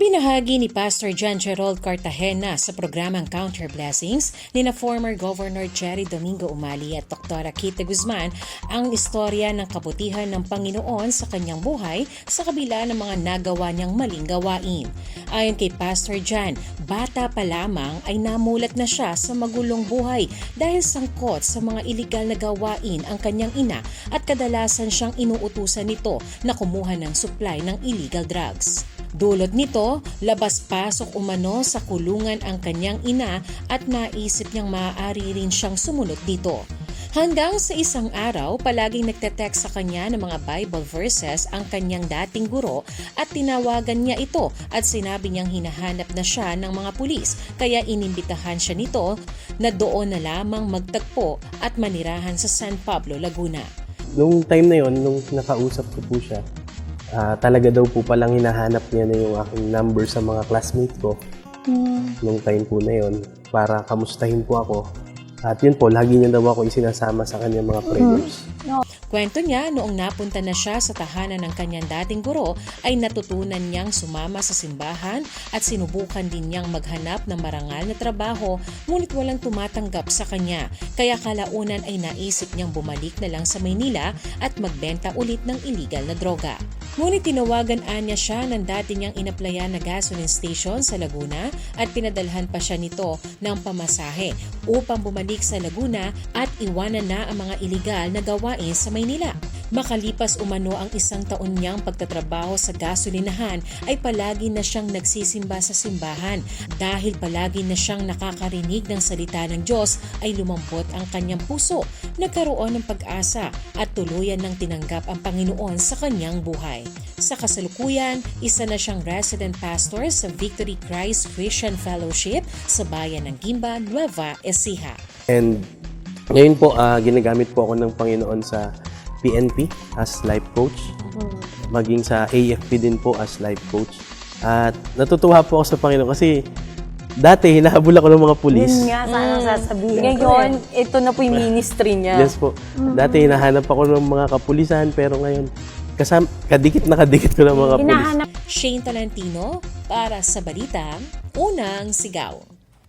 Ibinahagi ni Pastor John Gerald Cartagena sa programang Counter Blessings ni na former Governor Jerry Domingo Umali at Dr. Kita Guzman ang istorya ng kabutihan ng Panginoon sa kanyang buhay sa kabila ng mga nagawa niyang maling gawain. Ayon kay Pastor John, bata pa lamang ay namulat na siya sa magulong buhay dahil sangkot sa mga iligal na gawain ang kanyang ina at kadalasan siyang inuutusan nito na kumuha ng supply ng illegal drugs. Dulot nito, labas-pasok umano sa kulungan ang kanyang ina at naisip niyang maaari rin siyang sumunod dito. Hanggang sa isang araw, palaging nagte-text sa kanya ng mga Bible verses ang kanyang dating guro at tinawagan niya ito at sinabi niyang hinahanap na siya ng mga pulis kaya inimbitahan siya nito na doon na lamang magtagpo at manirahan sa San Pablo, Laguna. Nung time na yon, nung nakausap ko po siya, ah, talaga daw po palang hinahanap niya na yung aking number sa mga classmate ko. Nung time po na yon, para kamustahin po ako. At yun po, lagi niya daw ako isinasama sa kanyang mga prayers. Kwento niya noong napunta na siya sa tahanan ng kanyang dating guro ay natutunan niyang sumama sa simbahan at sinubukan din niyang maghanap ng marangal na trabaho ngunit walang tumatanggap sa kanya. Kaya kalaunan ay naisip niyang bumalik na lang sa Maynila at magbenta ulit ng illegal na droga. Ngunit tinawagan anya siya ng dati niyang inaplayan na gasoline station sa Laguna at pinadalhan pa siya nito ng pamasahe upang bumalik sa Laguna at iwanan na ang mga iligal na gawain sa Maynila. Makalipas umano ang isang taon niyang pagtatrabaho sa gasolinahan ay palagi na siyang nagsisimba sa simbahan. Dahil palagi na siyang nakakarinig ng salita ng Diyos ay lumambot ang kanyang puso. Nagkaroon ng pag-asa at tuluyan ng tinanggap ang Panginoon sa kanyang buhay. Sa kasalukuyan, isa na siyang resident pastor sa Victory Christ Christian Fellowship sa bayan ng Gimba, Nueva Ecija. And ngayon po, ah, ginagamit po ako ng Panginoon sa PNP as life coach. Maging sa AFP din po as life coach. At natutuwa po ako sa Panginoon kasi dati hinahabol ako ng mga pulis. Yun nga, sana sasabihin ko Ngayon, eh. ito na po yung ministry niya. Yes po. Dati hinahanap ako ng mga kapulisan pero ngayon kasam kadikit na kadikit ko ng mga pulis. Hinahanap Shane Talentino para sa Balitang Unang Sigaw.